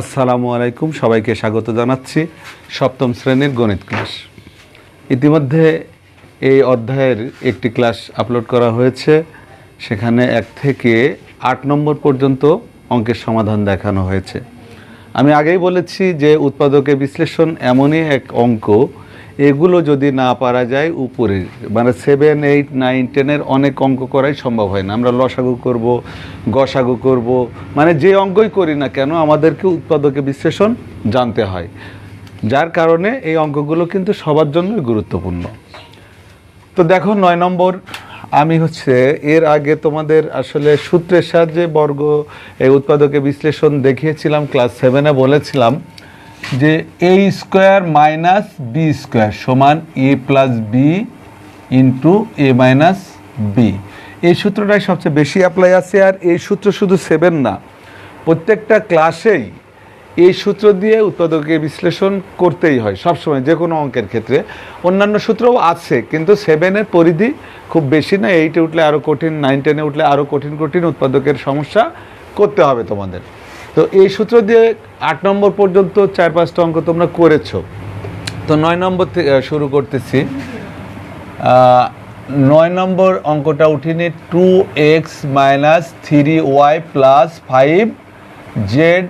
আসসালামু আলাইকুম, সবাইকে স্বাগত জানাচ্ছি সপ্তম শ্রেণির গণিত ক্লাস। ইতিমধ্যে এই অধ্যায়ের একটি ক্লাস আপলোড করা হয়েছে। সেখানে এক থেকে আট নম্বর পর্যন্ত অঙ্কের সমাধান দেখানো হয়েছে। আমি আগেই বলেছি যে উৎপাদকের বিশ্লেষণ এমনই এক অঙ্ক এগুলো যদি না পারা যায় উপরে মানে সেভেন এইট নাইন টেনের অনেক অঙ্ক করাই সম্ভব হয় না। আমরা লসাগু করব, গসাগু করব মানে যে অঙ্কই করি না কেন, আমাদেরকে উৎপাদকের বিশ্লেষণ জানতে হয়। যার কারণে এই অঙ্কগুলো কিন্তু সবার জন্যই গুরুত্বপূর্ণ। তো দেখো, নয় নম্বর, আমি হচ্ছে এর আগে তোমাদের আসলে সূত্রের সাহায্যে বর্গ, এই উৎপাদকের বিশ্লেষণ দেখিয়েছিলাম ক্লাস সেভেনে বলেছিলাম। যে A square minus B square সমান A plus B into A minus B এই সূত্রটাই সবচেয়ে বেশি অ্যাপ্লাই আছে আর এই সূত্র শুধু সেভেন না। প্রত্যেকটা ক্লাসেই এই সূত্র দিয়ে উৎপাদকের বিশ্লেষণ করতেই হয় সবসময় যে কোনো অঙ্কের ক্ষেত্রে। অন্যান্য সূত্রও আছে, কিন্তু সেভেনের পরিধি খুব বেশি না। এইটে উঠলে আরও কঠিন নাইন টেনে উঠলে আরও কঠিন কঠিন উৎপাদকের সমস্যা করতে হবে তোমাদের। তো এই সূত্র দিয়ে আট নম্বর পর্যন্ত চার পাঁচটা অঙ্ক তোমরা করেছ। তো নয় নম্বর থেকে শুরু করতেছি। নয় নম্বর অঙ্কটা উঠিনি two X minus three Y plus five Z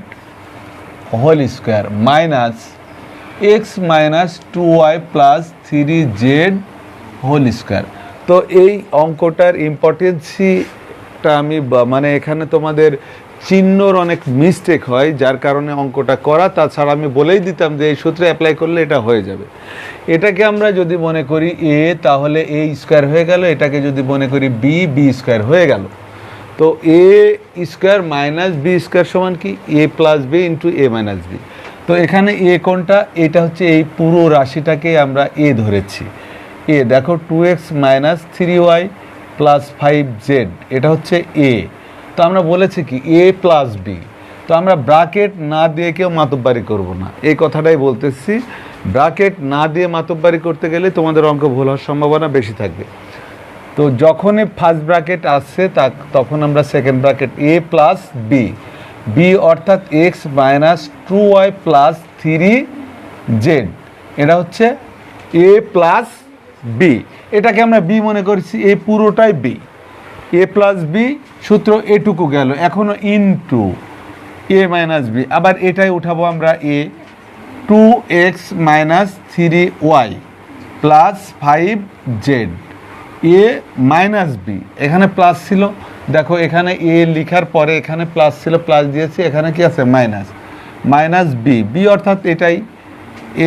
whole square minus X minus two Y plus three Z whole square তো এই অঙ্কটার ইম্পর্টেন্সিটা আমি মানে এখানে তোমাদের চিহ্নর অনেক মিস্টেক হয়, যার কারণে অঙ্কটা করা। তাছাড়া আমি বলেই দিতাম যে এই সূত্রে অ্যাপ্লাই করলে এটা হয়ে যাবে। এটাকে আমরা যদি মনে করি এ তাহলে এ স্কোয়ার হয়ে গেল। এটাকে যদি মনে করি বি বি স্কোয়ার হয়ে গেল। তো A square minus B square সমান কি? A plus B into A minus B তো এখানে এ কোনটা? এটা হচ্ছে এই পুরো রাশিটাকে আমরা এ ধরেছি। এ দেখো two X minus three Y plus five Z এটা হচ্ছে এ তো আমরা বলেছি কি এ প্লাস বি তো আমরা ব্রাকেট না দিয়ে কেউ মাতব্বারি করব না। এই কথাটাই বলতেছি ব্রাকেট না দিয়ে মাতব্বারি করতে গেলে তোমাদের অঙ্ক ভুল হওয়ার সম্ভাবনা বেশি থাকবে। তো যখনই ফার্স্ট ব্র্যাকেট আসছে তা তখন আমরা second bracket A plus B B অর্থাৎ X minus two Y plus three Z এটা হচ্ছে এ প্লাস বি এটাকে আমরা বি মনে করছি এই পুরোটাই বি এ প্লাস বি সূত্র এটুকু গেল এখনও into A minus B আবার এটাই উঠাবো আমরা A two X minus three Y plus five Z A minus B এখানে প্লাস ছিল, দেখো এখানে এ লিখার পরে এখানে প্লাস ছিল প্লাস দিয়েছি, এখানে কি আছে? মাইনাস মাইনাস বি বি অর্থাৎ এটাই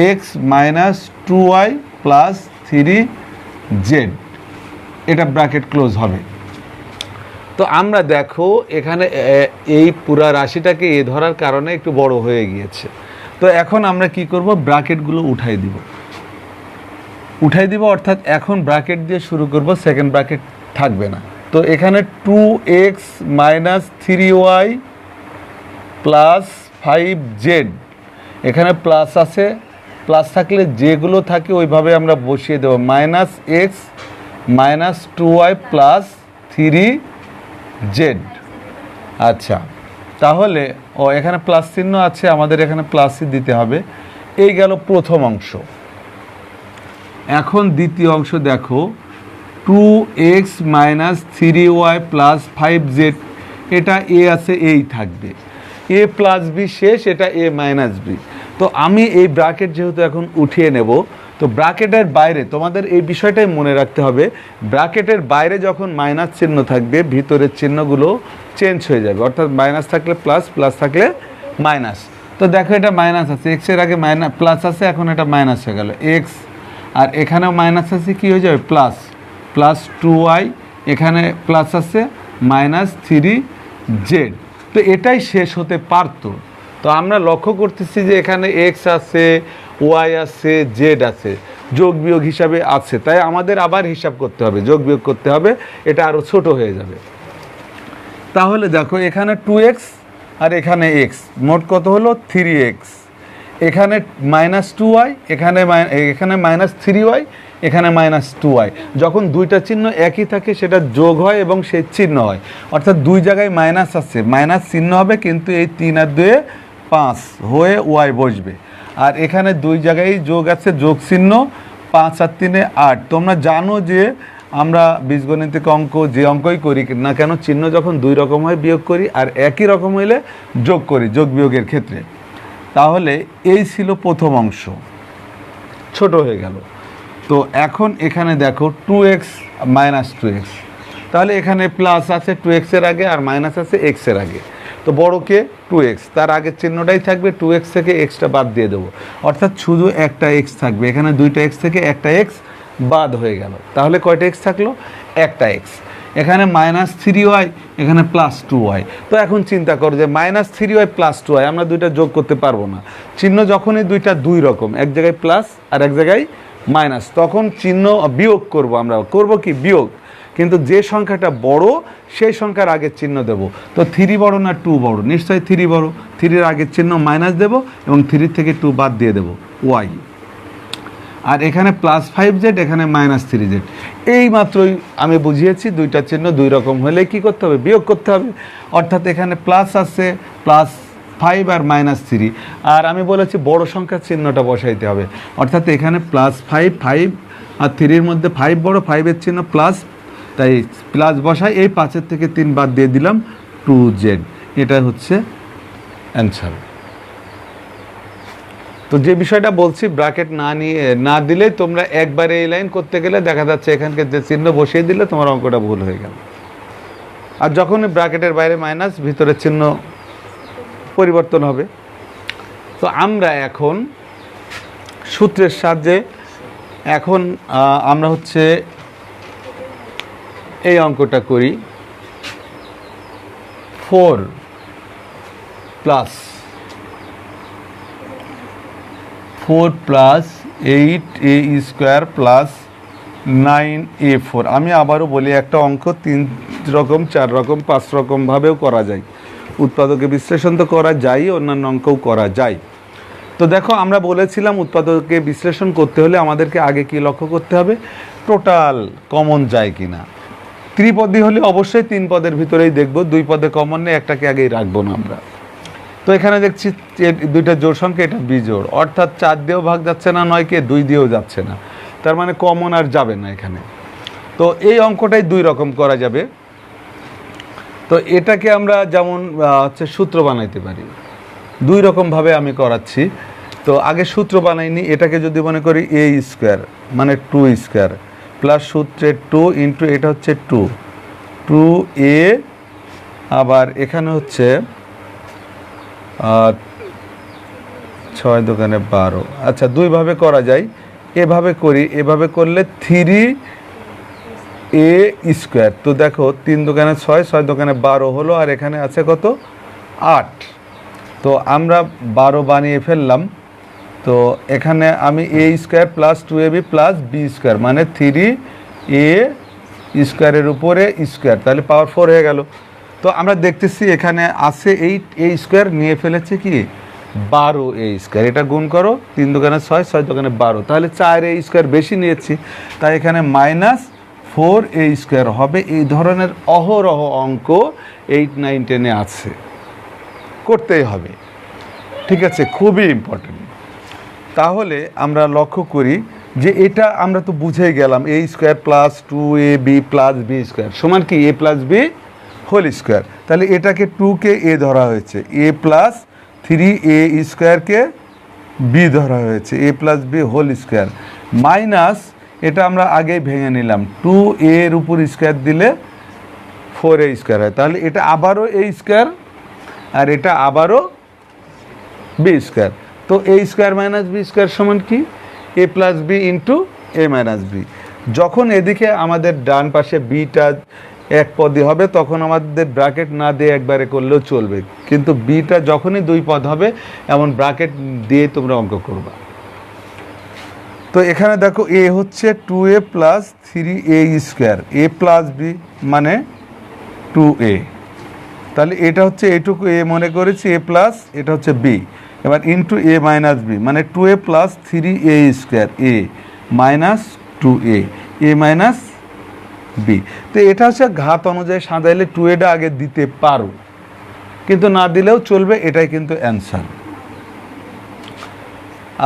X minus two Y plus three Z এটা ব্র্যাকেট ক্লোজ হবে। তো আমরা দেখো এখানে এই পুরা রাশিটাকে এ ধরার কারণে একটু বড় হয়ে গিয়েছে। তো এখন আমরা কি করব? ব্র্যাকেটগুলো উঠাই দিব। উঠাই দিব অর্থাৎ এখন ব্র্যাকেট দিয়ে শুরু করব, সেকেন্ড ব্র্যাকেট থাকবে না। তো এখানে two X minus three Y plus five Z এখানে প্লাস আছে। প্লাস থাকলে যেগুলো থাকে ওইভাবে আমরা বসিয়ে দেবো। Minus X minus two Y plus three Z. আচ্ছা তাহলে, ও, এখানে প্লাস চিহ্ন আছে, আমাদের এখানে প্লাসই দিতে হবে। এই গেল প্রথম অংশ। এখন দ্বিতীয় অংশ দেখো। Two X minus three Y plus five Z, এটা এ আছে, এই থাকবে। এ প্লাস বি শেষ, এটা এ মাইনাস বি। তো আমি এই ব্র্যাকেট যেহেতু এখন উঠিয়ে নেব তো ব্র্যাকেটের বাইরে, তোমাদের এই বিষয়টাই মনে রাখতে হবে, ব্র্যাকেটের বাইরে যখন মাইনাস চিহ্ন থাকবে, ভিতরের চিহ্নগুলো চেঞ্জ হয়ে যাবে। অর্থাৎ মাইনাস থাকলে প্লাস প্লাস থাকলে মাইনাস। তো দেখো এটা মাইনাস আছে এক্সের আগে মাইনাস প্লাস আছে, এখন এটা মাইনাস হয়ে গেল। এক্স আর এখানেও মাইনাস আছে, কি হয়ে যাবে? প্লাস। প্লাস টু ওয়াই, এখানে প্লাস আছে, মাইনাস থ্রি জেড। তো এটাই শেষ হতে পারতো। তো আমরা লক্ষ্য করতেছি যে এখানে এক্স আছে ওয়াই আছে, জেড আছে, যোগ বিয়োগ হিসাবে আছে। তাই আমাদের আবার হিসাব করতে হবে, যোগ বিয়োগ করতে হবে, এটা আরও ছোট হয়ে যাবে। তাহলে দেখো, এখানে টু এক্স আর এখানে এক্স মোট কত হলো? থ্রি এক্স এখানে মাইনাস টু ওয়াই এখানে এখানে মাইনাস থ্রি ওয়াই এখানে মাইনাস টু ওয়াই যখন দুইটা চিহ্ন একই থাকে, সেটা যোগ হয় এবং সেই চিহ্ন হয়। অর্থাৎ দুই জায়গায় মাইনাস আছে। মাইনাস চিহ্ন হবে, কিন্তু এই তিন আর দুয়ে পাঁচ হয়ে ওয়াই বসবে। আর এখানে দুই জায়গায় যোগ আছে যোগ চিহ্ন পাঁচ আর তিনে আট। তোমরা জানো যে আমরা বীজগণিতিক অঙ্ক যে অঙ্কই করি না কেন, চিহ্ন যখন দুই রকম হয় বিয়োগ করি আর একই রকম হইলে যোগ করি, যোগ বিয়োগের ক্ষেত্রে। তাহলে এই ছিল প্রথম অংশ। ছোট হয়ে গেল। তো এখন এখানে দেখো two X minus two X তাহলে এখানে প্লাস আছে টু এক্সের আগে আর মাইনাস আছে এক্সের আগে। তো বড়কে টু এক্স তার আগের চিহ্নটাই থাকবে টু এক্স থেকে এক্সটা বাদ দিয়ে দেবো। অর্থাৎ শুধু একটা এক্স থাকবে। এখানে দুইটা এক্স থেকে একটা এক্স বাদ হয়ে গেল। তাহলে কয়টা এক্স থাকল? একটা এক্স এখানে মাইনাস থ্রি ওয়াই এখানে প্লাস টু ওয়াই তো এখন চিন্তা করো যে minus three Y plus two Y আমরা দুইটা যোগ করতে পারব না। চিহ্ন যখনই দুইটা দুই রকম, এক জায়গায় প্লাস আর এক জায়গায় মাইনাস তখন চিহ্ন বিয়োগ করব আমরা। করব কি? বিয়োগ। কিন্তু যে সংখ্যাটা বড়, সেই সংখ্যার আগের চিহ্ন দেব। তো থ্রি বড় না টু বড়? নিশ্চয়ই থ্রি বড়। থ্রির আগের চিহ্ন মাইনাস দেব এবং থ্রির থেকে টু বাদ দিয়ে দেব। ওয়াই। আর এখানে প্লাস ফাইভ জেড, এখানে মাইনাস থ্রি জেড। এই মাত্রই আমি বুঝিয়েছি দুইটা চিহ্ন দুই রকম হলে কি করতে হবে? বিয়োগ করতে হবে। অর্থাৎ এখানে প্লাস আছে, প্লাস ফাইভ আর মাইনাস থ্রি। আর আমি বলেছি বড় সংখ্যার চিহ্নটা বসাইতে হবে। অর্থাৎ এখানে প্লাস ফাইভ ফাইভ আর থ্রির মধ্যে ফাইভ বড়, ফাইভের চিহ্ন প্লাস তাই প্লাস বসাই, এই পাঁচের থেকে তিন বাদ দিয়ে দিলাম টু জেড এটা হচ্ছে অ্যান্সার তো যে বিষয়টা বলছি ব্র্যাকেট না নিয়ে, না দিলে তোমরা একবারে এই লাইন করতে গেলে দেখা যাচ্ছে এখানকার যে চিহ্ন বসিয়ে দিলে তোমার অঙ্কটা ভুল হয়ে গেল। আর যখন ব্র্যাকেটের বাইরে মাইনাস ভিতরের চিহ্ন পরিবর্তন হবে। তো আমরা এখন সূত্রের সাহায্যে, এখন আমরা হচ্ছে এই অঙ্কটা করি। Four plus four plus eight A square plus nine A four আমি আবারও বলি, একটা অঙ্ক তিন রকম, চার রকম, পাঁচ রকমভাবেও করা যায়। উৎপাদকে বিশ্লেষণ তো করা যায়, অন্যান্য অঙ্কও করা যায়। তো দেখো, আমরা বলেছিলাম উৎপাদকে বিশ্লেষণ করতে হলে আমাদেরকে আগে কি লক্ষ্য করতে হবে? টোটাল কমন যায় কিনা। ত্রিপদী হলে অবশ্যই তিন পদের ভিতরেই দেখব। দুই পদে কমন নেই, একটাকে আগেই রাখব না আমরা। তো এখানে দেখছি দুইটা জোর সংখ্যা, এটা বিজোড় অর্থাৎ চার দিয়েও ভাগ যাচ্ছে না, নয়কে দুই দিয়েও যাচ্ছে না। তার মানে কমন আর যাবে না এখানে। তো এই অঙ্কটাই দুই রকম করা যাবে। তো এটাকে আমরা যেমন হচ্ছে সূত্র বানাইতে পারি। দুই রকমভাবে আমি করাচ্ছি। তো আগে সূত্র বানাইনি, এটাকে যদি মনে করি এ স্কোয়ার মানে টু স্কোয়ার প্লাস সূত্রে টু ইন্টু, এটা হচ্ছে টু। টু এ, আবার এখানে হচ্ছে ছয় দোকানে বারো। আচ্ছা দুইভাবে করা যায়। এভাবে করি, এভাবে করলে থ্রি এ স্কোয়ার তো দেখো, তিন দোকানে ছয় ছয় দোকানে বারো হলো, আর এখানে আছে কত? আট। তো আমরা বারো বানিয়ে ফেললাম। তো এখানে আমি A square plus two A B plus B square মানে থ্রি এ স্কোয়ারের উপরে স্কোয়ার, তাহলে পাওয়ার ফোর হয়ে গেল। তো আমরা দেখতেছি এখানে আছে এইট এ স্কোয়ার নিয়ে ফেলেছে কি? বারো এ স্কোয়ার, এটা গুণ করো, তিন দোকানে ছয় ছয় দোকানে বারো, তাহলে চার এ স্কোয়ার বেশি নিয়েছি, তাই এখানে মাইনাস ফোর এ স্কোয়ার হবে, এই ধরনের অহরহ অঙ্ক এইট, নাইন, টেনে আছে। করতেই হবে। ঠিক আছে, খুবই ইম্পর্টেন্ট তাহলে আমরা লক্ষ্য করি যে এটা আমরা তো বুঝে গেলাম A square plus two A B plus B square সমান কি? A plus B whole square তাহলে এটাকে টুকে এ ধরা হয়েছে। এ প্লাস থ্রি এ স্কোয়ারকে বি ধরা হয়েছে। A plus B whole square minus এটা আমরা আগেই ভেঙে নিলাম। টু এর উপর স্কোয়ার দিলে ফোর এ স্কোয়ার হয়। তাহলে এটা আবারও এ স্কোয়ার আর এটা আবারও বি স্কোয়ার তো A square minus B square সমান কি? A plus B into A minus B যখন এদিকে আমাদের ডান পাশে বিটা এক পদই হবে, তখন আমাদের ব্র্যাকেট না দিয়ে একবারে করলেও চলবে। কিন্তু বিটা যখনই দুই পদ হবে, এমন ব্র্যাকেট দিয়ে তোমরা অঙ্ক করবা। তো এখানে দেখো এ হচ্ছে two A plus three A square A plus B মানে টু এ তাহলে এটা হচ্ছে এটুকু এ মনে করেছি এ প্লাস এটা হচ্ছে বি এবার ইন্টু এ মাইনাস বি মানে two A plus three A square A minus two A A minus B তো এটা হচ্ছে ঘাত অনুযায়ী সাজাইলে টু এটা আগে দিতে পারো, কিন্তু না দিলেও চলবে, এটাই কিন্তু অ্যান্সার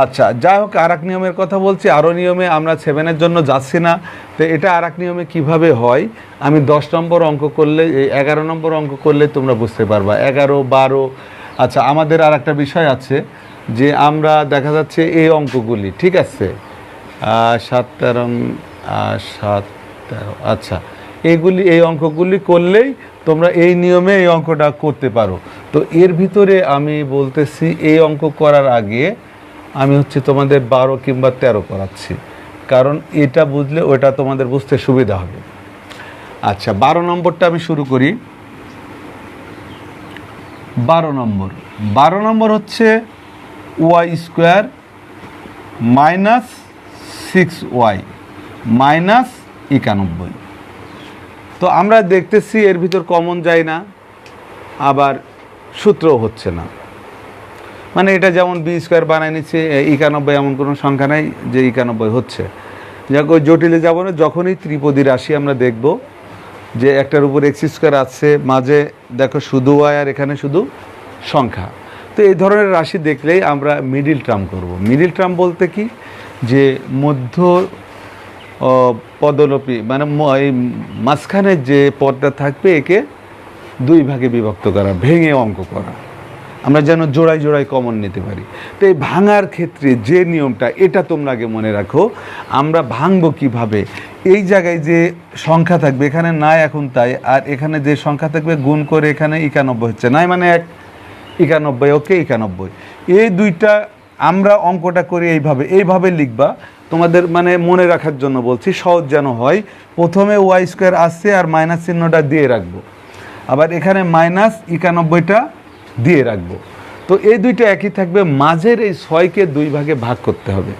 আচ্ছা যাই হোক আর এক নিয়মের কথা বলছি আরও নিয়মে আমরা সেভেনের জন্য যাচ্ছি না। তো এটা আর এক নিয়মে কীভাবে হয়? আমি দশ নম্বর অঙ্ক করলে এগারো নম্বর অঙ্ক করলে তোমরা বুঝতে পারবা। এগারো, বারো আচ্ছা আমাদের আর একটা বিষয় আছে যে আমরা দেখা যাচ্ছে এই অঙ্কগুলি, ঠিক আছে? সাত তেরো সাত তেরো আচ্ছা। এইগুলি এই অঙ্কগুলি করলেই তোমরা এই নিয়মে এই অঙ্কটা করতে পারো। তো এর ভিতরে আমি বলতেছি, এই অঙ্ক করার আগে আমি হচ্ছে তোমাদের বারো কিংবা তেরো করাচ্ছি কারণ এটা বুঝলে ওটা তোমাদের বুঝতে সুবিধা হবে। আচ্ছা বারো নম্বরটা আমি শুরু করি। বারো নম্বর। বারো নম্বর হচ্ছে Y square minus six Y, minus একানব্বই। তো আমরা দেখতেছি এর ভিতর কমন যায় না, আবার সূত্রও হচ্ছে না। মানে এটা যেমন বি স্কোয়ার বানায় নিচ্ছে একানব্বই এমন কোনো সংখ্যা নাই যে একানব্বই হচ্ছে। যাক, ওই জটিলে যাব না, যখনই ত্রিপদী রাশি আমরা দেখব যে একটার উপর এক্স স্কোয়ার আছে, মাঝে দেখো শুধু ওয়াই আর এখানে শুধু সংখ্যা। তো এই ধরনের রাশি দেখলেই আমরা মিডিল টার্ম করব। মিডিল টার্ম বলতে কি? যে মধ্য পদলপি মানে এই মাঝখানের যে পদটা থাকবে, একে দুই ভাগে বিভক্ত করা, ভেঙে অঙ্ক করা। আমরা যেন জোড়ায় জোড়ায় কমন নিতে পারি। তো এই ভাঙার ক্ষেত্রে যে নিয়মটা, এটা তোমরা আগে মনে রাখো। আমরা ভাঙবো কীভাবে? এই জায়গায় যে সংখ্যা থাকবে, এখানে নাই এখন তাই, আর এখানে যে সংখ্যা থাকবে, গুণ করে এখানে একানব্বই হচ্ছে। নাই মানে এক, একানব্বই, ওকে, একানব্বই। এই দুইটা আমরা অঙ্কটা করি এইভাবে এইভাবে লিখবা। তোমাদের মানে মনে রাখার জন্য বলছি, সহজ যেন হয়। প্রথমে ওয়াই স্কোয়ার আসছে আর মাইনাস চিহ্নটা দিয়ে রাখব। আবার এখানে মাইনাস একানব্বইটা দিয়ে রাখব। তো এই দুইটা একই থাকবে, মাঝের এই ছয়কে দুই ভাগে ভাগ করতে হবে।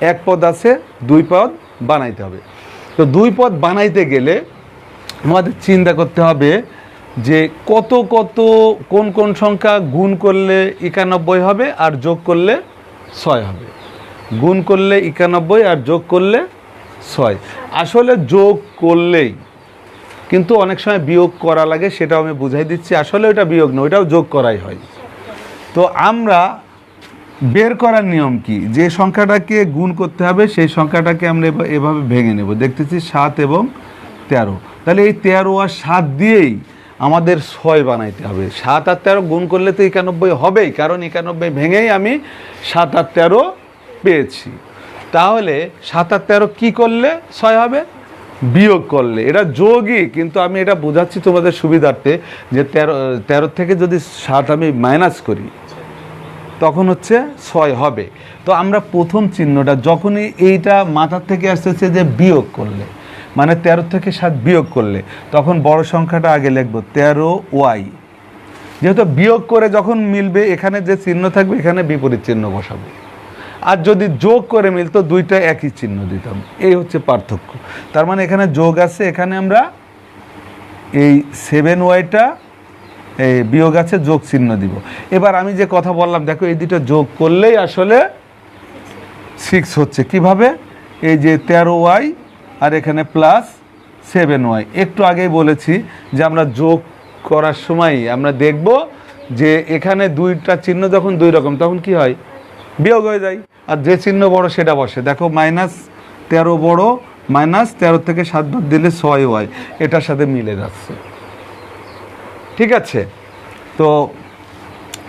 এক পদ আছে, দুই পদ বানাইতে হবে। তো দুই পদ বানাইতে গেলে আমাদের চিন্তা করতে হবে যে কত কত, কোন কোন সংখ্যা গুণ করলে একানব্বই হবে আর যোগ করলে ছয় হবে। গুণ করলে একানব্বই আর যোগ করলে ছয়। আসলে যোগ করলেই কিন্তু অনেক সময় বিয়োগ করা লাগে, সেটাও আমি বুঝাই দিচ্ছি। আসলে ওটা বিয়োগ নয় ওটাও যোগ করাই হয়। তো আমরা বের করার নিয়ম কি? যে সংখ্যাটাকে গুণ করতে হবে, সেই সংখ্যাটাকে আমরা এভা- এভাবে ভেঙে নেব। দেখতেছি সাত এবং তেরো। তাহলে এই তেরো আর সাত দিয়েই আমাদের ছয় বানাইতে হবে। সাত আর তেরো গুণ করলে তো একানব্বই হবেই, কারণ একানব্বই ভেঙেই আমি সাত আর তেরো পেয়েছি। তাহলে সাত আর তেরো কী করলে ছয় হবে? বিয়োগ করলে। এটা যোগই কিন্তু আমি এটা বোঝাচ্ছি তোমাদের সুবিধার্থে যে তেরো তেরো থেকে যদি সাত আমি মাইনাস করি, তখন হচ্ছে ছয় হবে। তো আমরা প্রথম চিহ্নটা যখনই এইটা মাথার থেকে আসতেছে যে বিয়োগ করলে মানে তেরো থেকে সাত বিয়োগ করলে, তখন বড় সংখ্যাটা আগে লিখব, তেরো ওয়াই। যেহেতু বিয়োগ করে যখন মিলবে, এখানে যে চিহ্ন থাকবে, এখানে বিপরীত চিহ্ন বসাবো। আর যদি যোগ করে মিলতো দুইটা একই চিহ্ন দিতাম। এই হচ্ছে পার্থক্য। তার মানে এখানে যোগ আছে, এখানে আমরা এই সেভেন ওয়াইটা এই বিয়োগ আছে, যোগ চিহ্ন দিব। এবার আমি যে কথা বললাম, দেখো এই দুটো যোগ করলেই আসলে সিক্স হচ্ছে। কীভাবে? এই যে তেরো ওয়াই আর এখানে প্লাস সেভেন ওয়াই একটু আগেই বলেছি যে আমরা যোগ করার সময় আমরা দেখব যে এখানে দুইটা চিহ্ন যখন দুই রকম, তখন কি হয়? বিয়োগ হয়ে যায়। আর যে চিহ্ন বড় সেটা বসে। দেখো, মাইনাস তেরো বড়, মাইনাস তেরো থেকে সাত বাদ দিলে ছয় ওয়াই এটার সাথে মিলে যাচ্ছে। ঠিক আছে? তো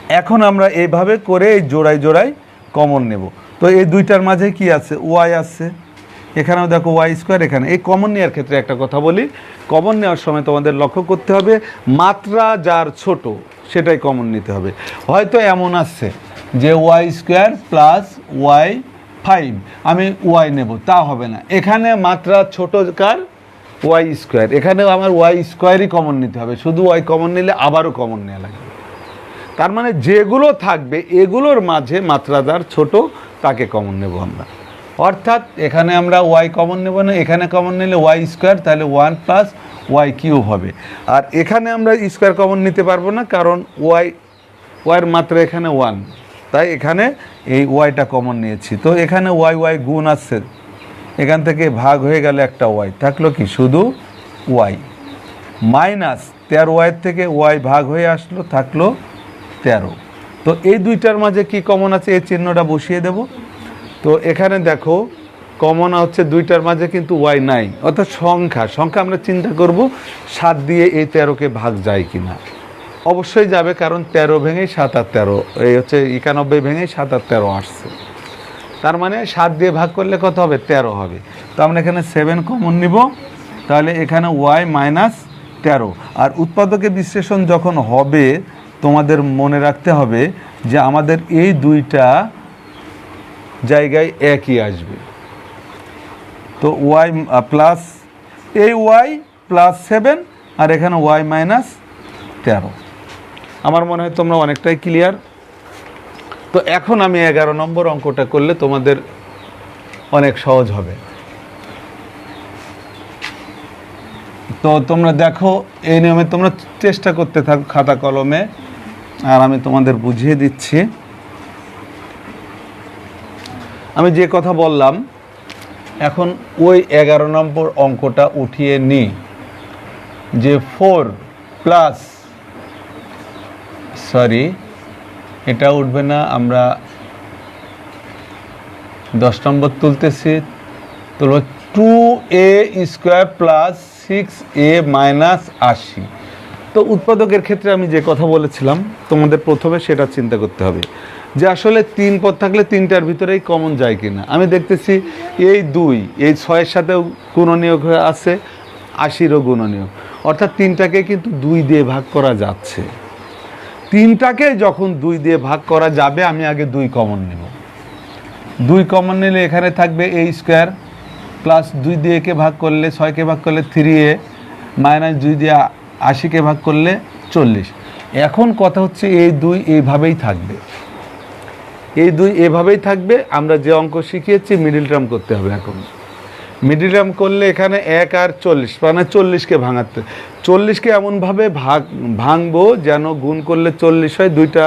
এখন আমরা এইভাবে করে এই জোড়ায় জোড়ায় কমন নেব। তো এই দুইটার মাঝে কি আছে? ওয়াই আছে। এখানেও দেখো ওয়াই স্কোয়ার এখানে। এই কমন নেওয়ার ক্ষেত্রে একটা কথা বলি। কমন নেওয়ার সময় তোমাদের লক্ষ্য করতে হবে, মাত্রা যার ছোট, সেটাই কমন নিতে হবে। হয়তো এমন আছে। যে Y square plus Y five. আমি ওয়াই নেব, তা হবে না। এখানে মাত্রা ছোট কার? Y square. এখানেও আমার ওয়াই স্কোয়ারই কমন নিতে হবে। শুধু ওয়াই কমন নিলে আবারও কমন নেওয়া লাগবে তার মানে যেগুলো থাকবে, এগুলোর মাঝে মাত্রাদার ছোট, তাকে কমন নেব আমরা। অর্থাৎ এখানে আমরা ওয়াই কমন নেব না, এখানে কমন নিলে ওয়াই স্কোয়ার, তাহলে ওয়ান প্লাস ওয়াই কিউব হবে। আর এখানে আমরা স্কোয়ার কমন নিতে পারব না, কারণ ওয়াই, ওয়াইয়ের মাত্রা এখানে ওয়ান। তাই এখানে এই ওয়াইটা কমন নিয়েছি। তো এখানে ওয়াই ওয়াই গুণ আসছে এখান থেকে ভাগ হয়ে গেলে একটা ওয়াই থাকল কি? শুধু ওয়াই মাইনাস তেরো ওয়াইয়ের থেকে ওয়াই ভাগ হয়ে আসলো, থাকল তেরো। তো এই দুইটার মাঝে কি কমন আছে? এই চিহ্নটা বসিয়ে দেব। তো এখানে দেখো কমন হচ্ছে দুইটার মাঝে কিন্তু ওয়াই নাই। অর্থাৎ সংখ্যা। সংখ্যা আমরা চিন্তা করব, সাত দিয়ে এই তেরোকে ভাগ যায় কিনা। অবশ্যই যাবে, কারণ তেরো ভেঙেই সাত আর তেরো। এই হচ্ছে একানব্বই ভেঙেই সাত আর তেরো আসছে। তার মানে সাত দিয়ে ভাগ করলে কত হবে? তেরো হবে। তো আমরা এখানে সেভেন কমন নিব। তাহলে এখানে ওয়াই মাইনাস তেরো। আর উৎপাদকের বিশ্লেষণ যখন হবে, তোমাদের মনে রাখতে হবে যে আমাদের এই দুইটা জায়গায় একই আসবে। তো ওয়াই প্লাস এই ওয়াই প্লাস সেভেন আর এখানে ওয়াই মাইনাস তেরো। আমার মনে হয় তোমরা অনেকটাই ক্লিয়ার তো এখন আমি এগারো নম্বর অঙ্কটা করলে তোমাদের অনেক সহজ হবে। তো তোমরা দেখো, এই নিয়মে তোমরা চেষ্টা করতে থাকো খাতা কলমে। আর আমি তোমাদের বুঝিয়ে দিচ্ছি। আমি যে কথা বললাম, এখন ওই এগারো নম্বর অঙ্কটা উঠিয়ে নিই যে ফোর প্লাস সরি, এটা উঠবে না, আমরা দশ নম্বর তুলতেছি। তুলব two A square plus six A minus আশি। তো উৎপাদকের ক্ষেত্রে আমি যে কথা বলেছিলাম, তোমাদের প্রথমে সেটা চিন্তা করতে হবে। যে আসলে তিন পদ থাকলে তিনটার ভিতরেই কমন যায় কিনা। আমি দেখতেছি এই দুই, এই ছয়ের সাথেও গুণনীয়ক হয়ে আছে, আশিরও গুণনীয়ক। অর্থাৎ তিনটাকে কিন্তু দুই দিয়ে ভাগ করা যাচ্ছে। তিনটাকে যখন দুই দিয়ে ভাগ করা যাবে, আমি আগে দুই কমন নেব। দুই কমন নিলে এখানে থাকবে এই স্কোয়ার প্লাস দুই দিয়ে একে ভাগ করলে ছয়কে ভাগ করলে থ্রি এ মাইনাস দুই দিয়ে আশিকে ভাগ করলে চল্লিশ। এখন কথা হচ্ছে এই দুই এইভাবেই থাকবে। এই দুই এভাবেই থাকবে, আমরা যে অঙ্ক শিখিয়েছি মিডিল টার্ম করতে হবে এখন। মিডিল টার্ম করলে এখানে এক আর চল্লিশ মানে চল্লিশকে ভাঙাতে। চল্লিশকে এমনভাবে ভাগ, ভাঙবো যেন গুণ করলে চল্লিশ হয় দুইটা।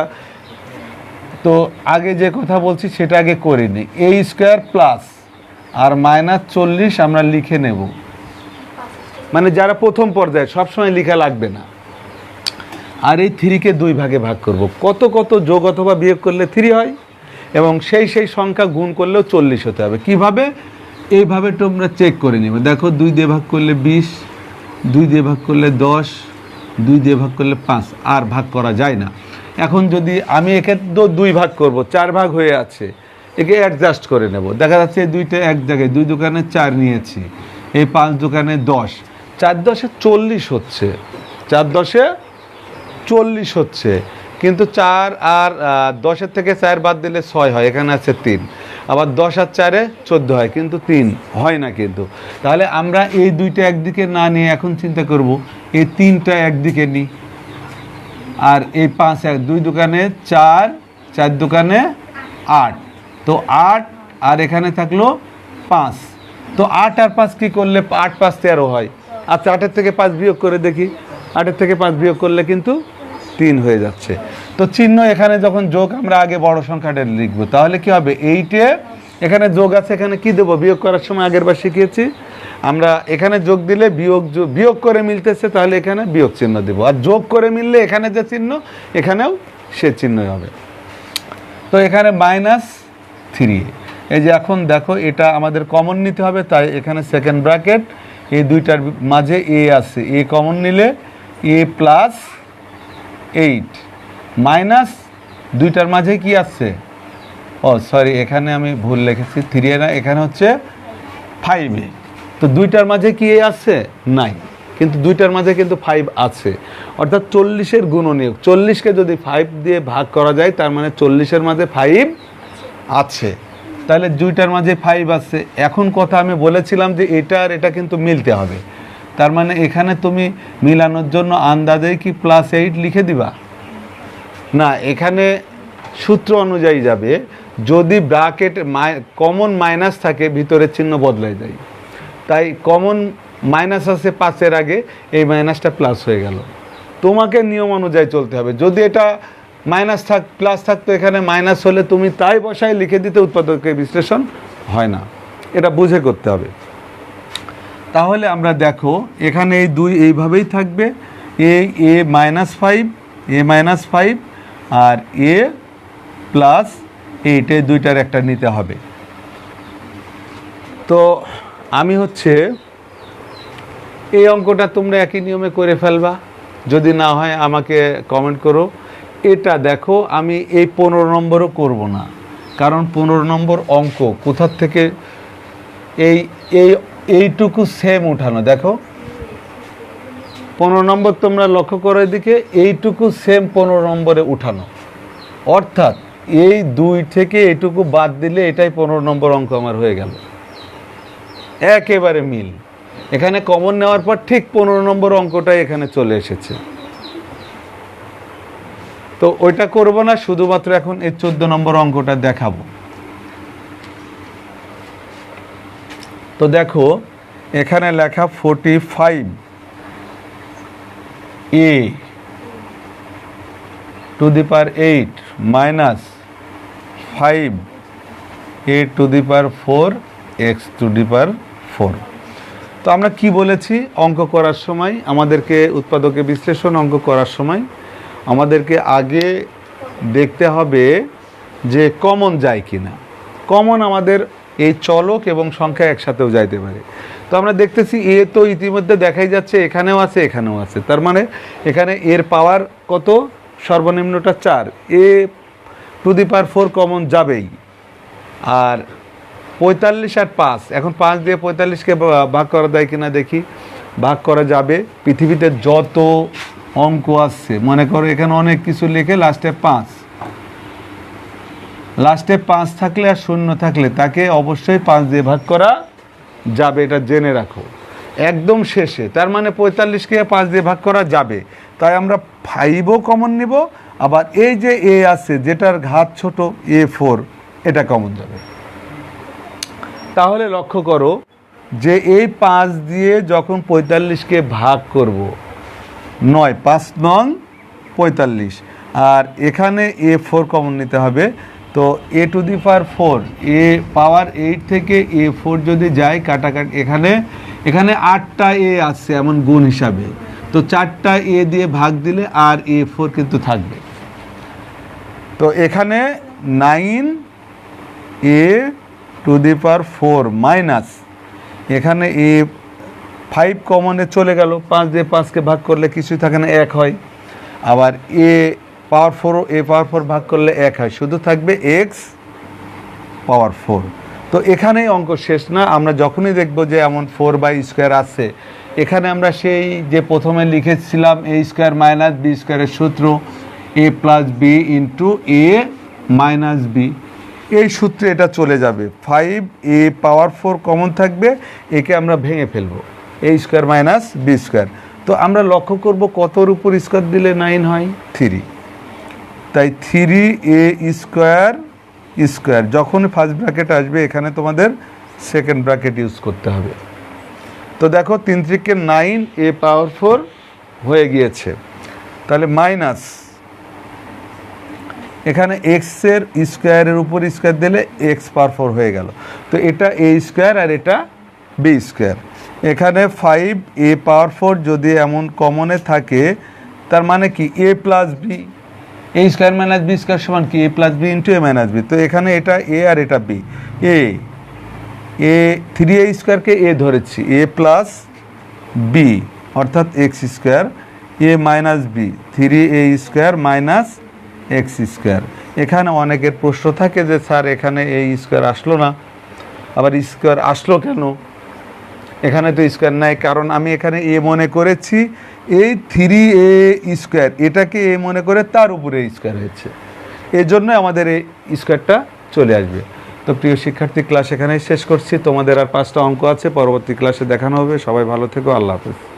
তো আগে যে কথা বলছি সেটা আগে করিনি এ স্কোয়ার প্লাস আর মাইনাস চল্লিশ আমরা লিখে নেব। মানে যারা প্রথম পর্যায়ে সবসময় লিখা লাগবে না। আর এই থ্রিকে দুই ভাগে ভাগ করব। কত কত যোগ অথবা বিয়োগ করলে থ্রি হয়? এবং সেই সেই সংখ্যা গুণ করলেও চল্লিশ হতে হবে। কীভাবে? এইভাবে তোমরা চেক করে নেবে। দেখো, দুই দিয়ে ভাগ করলে বিশ, দুই দিয়ে ভাগ করলে দশ, দুই দিয়ে ভাগ করলে পাঁচ। আর ভাগ করা যায় না। এখন যদি আমি একে তো দুই ভাগ করব, চার ভাগ হয়ে আছে, একে অ্যাডজাস্ট করে নেব। দেখা যাচ্ছে দুইটা এক জায়গায়, দুই দোকানে চার নিয়েছি, এই পাঁচ দোকানে দশ। চার দশে চল্লিশ হচ্ছে। চার দশে চল্লিশ হচ্ছে। কিন্তু চার আর দশের থেকে চার বাদ দিলে ছয় হয়, এখানে আছে তিন। আবার দশ আর চারে চোদ্দ হয়, কিন্তু তিন হয় না কিন্তু। তাহলে আমরা এই দুইটা একদিকে না নিয়ে এখন চিন্তা করব, এই তিনটা একদিকে নিই আর এই পাঁচ এক, দুই দোকানে চার চার দোকানে আট। তো আট আর এখানে থাকল পাঁচ। তো আট আর পাঁচ কী করলে আট পাঁচ তেরো হয়? আচ্ছা আটের থেকে পাঁচ বিয়োগ করে দেখি। আটের থেকে পাঁচ বিয়োগ করলে কিন্তু তিন হয়ে যাচ্ছে। তো চিহ্ন এখানে যখন যোগ, আমরা আগে বড় সংখ্যাটা লিখব। তাহলে কি হবে? এইটে এখানে যোগ আছে, এখানে কি দেবো? বিয়োগ করার সময় আগের বার শিখিয়েছি। আমরা এখানে যোগ দিলে বিয়োগ বিয়োগ করে মিলতেছে, তাহলে এখানে বিয়োগ চিহ্ন দেবো। আর যোগ করে মিললে এখানে যে চিহ্ন, এখানেও সে চিহ্নই হবে। তো এখানে মাইনাস থ্রি এই যে এখন দেখো, এটা আমাদের কমন নিতে হবে, তাই এখানে সেকেন্ড ব্র্যাকেট এই দুইটার মাঝে এ আছে। এ কমন নিলে এ প্লাস এইট মাইনাস দুইটার মাঝে কি আছে? ও সরি এখানে আমি ভুল লিখেছি। থ্রি না এখানে হচ্ছে ফাইভে তো দুইটার মাঝে কি আছে? নাই কিন্তু দুইটার মাঝে কিন্তু ফাইভ আছে। অর্থাৎ চল্লিশের গুণনীয়ক। চল্লিশকে যদি ফাইভ দিয়ে ভাগ করা যায়, তার মানে চল্লিশের মাঝে ফাইভ আছে। তাহলে দুইটার মাঝে ফাইভ আছে। এখন কথা আমি বলেছিলাম যে এটা আর এটা কিন্তু মিলতে হবে। তার মানে এখানে তুমি মিলানোর জন্য আন্দাজে কি প্লাস এইট লিখে দিবা? না, এখানে সূত্র অনুযায়ী যাবে, যদি ব্রাকেট কমন মাইনাস থাকে, ভিতরের চিহ্ন বদলায় যায়। তাই কমন মাইনাস আছে পাঁচের আগে, এই মাইনাসটা প্লাস হয়ে গেল। তোমাকে নিয়ম অনুযায়ী চলতে হবে। যদি এটা মাইনাস থাক প্লাস থাকতো এখানে মাইনাস হলে তুমি তাই বসায় লিখে দিতে উৎপাদকের বিশ্লেষণ হয় না। এটা বুঝে করতে হবে। তাহলে আমরা দেখো, এখানে এই দুই এইভাবেই থাকবে। A A minus five A minus five R A plus eight এই দুইটার একটা নিতে হবে। তো আমি হচ্ছে এই অঙ্কটা তোমরা একই নিয়মে করে ফেলবা। যদি না হয় আমাকে কমেন্ট করো। এটা দেখো, আমি এই পনেরো নম্বরও করব না। কারণ পনেরো নম্বর অঙ্ক কোথার থেকে এই এই এইটুকু সেম উঠানো, দেখো। পনেরো নম্বর তোমরা লক্ষ্য করো এদিকে, এইটুকু সেম পনেরো নম্বরে উঠানো। অর্থাৎ এই দুই থেকে এইটুকু বাদ দিলে এটাই পনেরো নম্বর অঙ্ক আমার হয়ে গেল। একেবারে মিল। এখানে কমন নেওয়ার পর ঠিক পনেরো নম্বর অঙ্কটাই এখানে চলে এসেছে। তো ওইটা করব না, শুধুমাত্র এখন এই চোদ্দ নম্বর অঙ্কটা দেখাবো। তো দেখো, এখানে লেখা forty five A to the power eight minus five A to the power four X to the power four তো আমরা কি বলেছি অঙ্ক করার সময়? আমাদেরকে উৎপাদকে বিশ্লেষণ অঙ্ক করার সময় আমাদেরকে আগে দেখতে হবে যে কমন যায় কি না কমন আমাদের এই চলক এবং সংখ্যা একসাথেও যাইতে পারে। তো আমরা দেখতেছি এ তো ইতিমধ্যে দেখাই যাচ্ছে, এখানেও আছে এখানেও আছে। তার মানে এখানে এর পাওয়ার কত? সর্বনিম্নটা চার। A to the power four common যাবেই। আর পঁয়তাল্লিশ আর পাঁচ। এখন পাঁচ দিয়ে পঁয়তাল্লিশকে ভাগ করা যায় কিনা দেখি। ভাগ করা যাবে। পৃথিবীতে যত অঙ্ক আসছে মনে করো এখানে অনেক কিছু লিখে লাস্টে পাঁচ। লাস্টে পাঁচ থাকলে আর শূন্য থাকলে তাকে অবশ্যই পাঁচ দিয়ে ভাগ করা যাবে, এটা জেনে রাখো। একদম শেষে, তার মানে পঁয়তাল্লিশকে পাঁচ দিয়ে ভাগ করা যাবে। তাই আমরা ফাইভও কমন নিব, আবার এই যে এ আছে, যেটার ঘাত ছোট এ ফোর এটা কমন যাবে। তাহলে লক্ষ্য করো যে এই পাঁচ দিয়ে যখন পঁয়তাল্লিশকে ভাগ করব, নয়, পাঁচ নং পঁয়তাল্লিশ। আর এখানে এ ফোর কমন নিতে হবে। তো A to the power four A power eight থেকে এ ফোর যদি যায় কাটাকাটি, এখানে এখানে আটটা এ আসছে এমন গুণ হিসাবে। তো চারটা এ দিয়ে ভাগ দিলে আর এ ফোর কিন্তু থাকবে। তো এখানে nine A to the power four minus এখানে এ ফাইভ কমনে চলে গেল। পাঁচ দিয়ে পাঁচকে ভাগ করলে কিছুই থাকে না, এক হয়। আবার এ পাওয়ার ফোর, এ পাওয়ার ফোর ভাগ করলে এক হয়। শুধু থাকবে এক্স পাওয়ার ফোর। তো এখানেই অঙ্ক শেষ না। আমরা যখনই দেখব যে এমন ফোর বাই স্কোয়ার আছে, এখানে আমরা সেই যে প্রথমে লিখেছিলাম এ স্কোয়ার মাইনাস বি স্কোয়ারের সূত্র A plus B into A minus B এই সূত্রে এটা চলে যাবে। Five A power four common থাকবে, একে আমরা ভেঙে ফেলব। A square minus B square. তো আমরা লক্ষ্য করব কতর উপর স্কোয়ার দিলে নাইন হয়? থ্রি তাই থ্রি এ স্কোয়ার স্কোয়ার, যখনই ফার্স্ট ব্র্যাকেট আসবে, এখানে তোমাদের সেকেন্ড ব্র্যাকেট ইউজ করতে হবে। তো দেখো, তিন ত্রিকে নাইন এ পাওয়ার ফোর হয়ে গিয়েছে। তাহলে মাইনাস এখানে এক্সের স্কোয়ারের উপর স্কোয়ার দিলে এক্স পাওয়ার ফোর হয়ে গেল। তো এটা এ স্কোয়ার আর এটা বি স্কোয়ার। এখানে ফাইভ এ পাওয়ার ফোর যদি এমন কমনে থাকে, তার মানে কি? A plus B A square minus B square সমান কি? A plus B into A minus B তো এখানে এটা এ আর এটা বি এ এ থ্রি এ স্কোয়ারকে এ ধরেছি। এ প্লাস বি অর্থাৎ X square A minus B three A square minus X square এখানে অনেকের প্রশ্ন থাকে যে, স্যার, এখানে এ স্কোয়ার আসলো না। আবার স্কোয়ার আসলো কেন? এখানে তো স্কোয়ার নাই। কারণ আমি এখানে এ মনে করেছি এই থ্রি এ স্কোয়ার, এটাকে এ মনে করে তার উপরে স্কোয়ার হয়েছে। এর জন্য আমাদের এই স্কোয়ারটা চলে আসবে। তো প্রিয় শিক্ষার্থী, ক্লাস এখানেই শেষ করছি। তোমাদের আর পাঁচটা অঙ্ক আছে, পরবর্তী ক্লাসে দেখানো হবে। সবাই ভালো থেকো, আল্লাহ হাফেজ।